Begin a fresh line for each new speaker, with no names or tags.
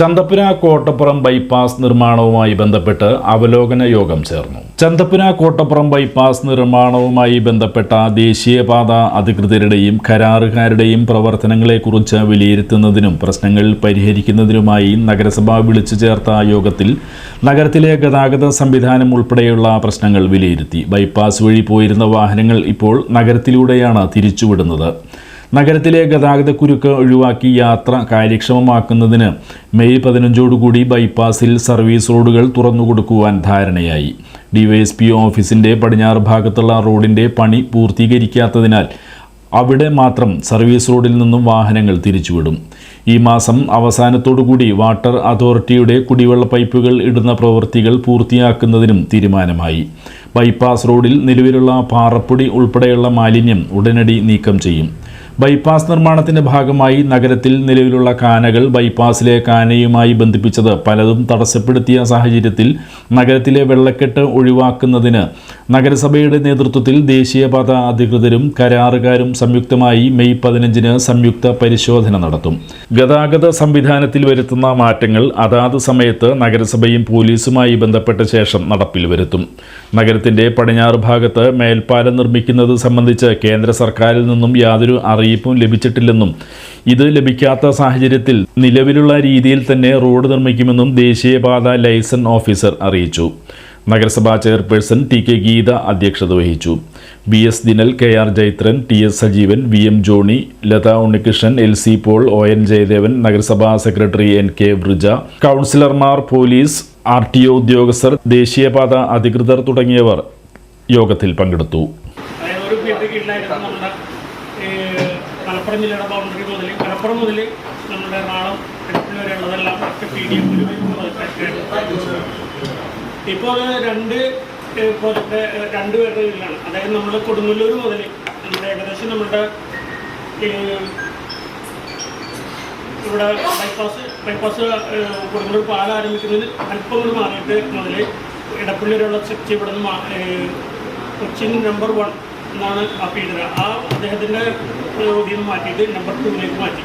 Chanthappura Kottappuram bypass നിർമ്മാണവുമായി ബന്ധപ്പെട്ട് അവലോകന യോഗം ചേർന്നു. ചന്തപ്പുര കോട്ടപ്പുറം ബൈപ്പാസ് നിർമ്മാണവുമായി ബന്ധപ്പെട്ട ദേശീയപാത അധികൃതരുടെയും കരാറുകാരുടെയും പ്രവർത്തനങ്ങളെക്കുറിച്ച് വിലയിരുത്തുന്നതിനും പ്രശ്നങ്ങൾ പരിഹരിക്കുന്നതിനുമായി നഗരസഭ വിളിച്ചു ചേർത്ത യോഗത്തിൽ നഗരത്തിലെ ഗതാഗത സംവിധാനം ഉൾപ്പെടെയുള്ള പ്രശ്നങ്ങൾ വിലയിരുത്തി. ബൈപ്പാസ് വഴി പോയിരുന്ന വാഹനങ്ങൾ ഇപ്പോൾ നഗരത്തിലൂടെയാണ് തിരിച്ചുവിടുന്നത്. നഗരത്തിലെ ഗതാഗതക്കുരുക്ക് ഒഴിവാക്കി യാത്ര കാര്യക്ഷമമാക്കുന്നതിന് മെയ് പതിനഞ്ചോടുകൂടി ബൈപ്പാസിൽ സർവീസ് റോഡുകൾ തുറന്നുകൊടുക്കുവാൻ ധാരണയായി. ഡിവൈഎസ്പി ഓഫീസിന്റെ പടിഞ്ഞാറ് ഭാഗത്തുള്ള റോഡിന്റെ പണി പൂർത്തീകരിക്കാത്തതിനാൽ അവിടെ മാത്രം സർവീസ് റോഡിൽ നിന്നും വാഹനങ്ങൾ തിരിച്ചുവിടും. ഈ മാസം അവസാനത്തോടുകൂടി വാട്ടർ അതോറിറ്റിയുടെ കുടിവെള്ള പൈപ്പുകൾ ഇടുന്ന പ്രവൃത്തികൾ പൂർത്തിയാക്കുന്നതിനും തീരുമാനമായി. ബൈപ്പാസ് റോഡിൽ നിലവിലുള്ള പാറപ്പൊടി ഉൾപ്പെടെയുള്ള മാലിന്യം ഉടനടി നീക്കം ചെയ്യും. ബൈപ്പാസ് നിർമ്മാണത്തിന്റെ ഭാഗമായി നഗരത്തിൽ നിലവിലുള്ള കാനകൾ ബൈപ്പാസിലെ കാനയുമായി ബന്ധിപ്പിച്ചത് പലതും തടസ്സപ്പെടുത്തിയ സാഹചര്യത്തിൽ നഗരത്തിലെ വെള്ളക്കെട്ട് ഒഴിവാക്കുന്നതിന് നഗരസഭയുടെ നേതൃത്വത്തിൽ ദേശീയപാത അധികൃതരും കരാറുകാരും സംയുക്തമായി മെയ് പതിനഞ്ചിന് സംയുക്ത പരിശോധന നടത്തും. ഗതാഗത സംവിധാനത്തിൽ വരുത്തുന്ന മാറ്റങ്ങൾ അതാത് സമയത്ത് നഗരസഭയും പോലീസുമായി ബന്ധപ്പെട്ട ശേഷം നടപ്പിൽ വരുത്തും. നഗരത്തിന്റെ പടിഞ്ഞാറ് ഭാഗത്ത് മേൽപ്പാലം നിർമ്മിക്കുന്നത് സംബന്ധിച്ച് കേന്ദ്ര സർക്കാരിൽ നിന്നും യാതൊരു അറിയിപ്പും ലഭിച്ചിട്ടില്ലെന്നും ഇത് ലഭിക്കാത്ത സാഹചര്യത്തിൽ നിലവിലുള്ള രീതിയിൽ തന്നെ റോഡ് നിർമ്മിക്കുമെന്നും ദേശീയപാത ലൈസൺ ഓഫീസർ അറിയിച്ചു. നഗരസഭാ ചെയർപേഴ്സൺ ടി കെ ഗീത അധ്യക്ഷത വഹിച്ചു. B S Dinal K R Jaithran T S Sajeevan V M Johny Latha Unnikrishnan L C Paul O N Jayadevan നഗരസഭാ സെക്രട്ടറി എൻ കെ വൃജ കൗൺസിലർമാർ പോലീസ് ആർ ടി ഒ ഉദ്യോഗസ്ഥർ ദേശീയപാത അധികൃതർ തുടങ്ങിയവർ യോഗത്തിൽ പങ്കെടുത്തു.
മലപ്പുറം ജില്ലയുടെ ബൗണ്ടറി മുതൽ മലപ്പുറം മുതൽ നമ്മുടെ എറണാകുളം കിടപ്പിൽ വരെയുള്ളതെല്ലാം ഒക്കെ പി ഡി എഫ് ഇപ്പോൾ അത് രണ്ട് പ്രോജക്റ്റ് രണ്ട് പേരുടെ കീഴിലാണ്. അതായത് നമ്മൾ കൊടുങ്ങല്ലൂർ മുതൽ നമ്മുടെ ഏകദേശം നമ്മുടെ ഇവിടെ ബൈപ്പാസ് ബൈപ്പാസ് കൊടുങ്ങല്ലൂർ പാലം ആരംഭിക്കുന്നതിന് അല്പം കൂടി മാറിയിട്ട് മുതൽ ഇടപ്പള്ളി വരെയുള്ള സെക്ഷൻ ഇവിടെ നിന്ന് കൊച്ചിൻ നമ്പർ വൺ എന്നാണ് അപ്പീൽ ആ അദ്ദേഹത്തിന്റെ ഇതിൽ മാറ്റിയിട്ട് നമ്പർ ടൂവിലേക്ക് മാറ്റി.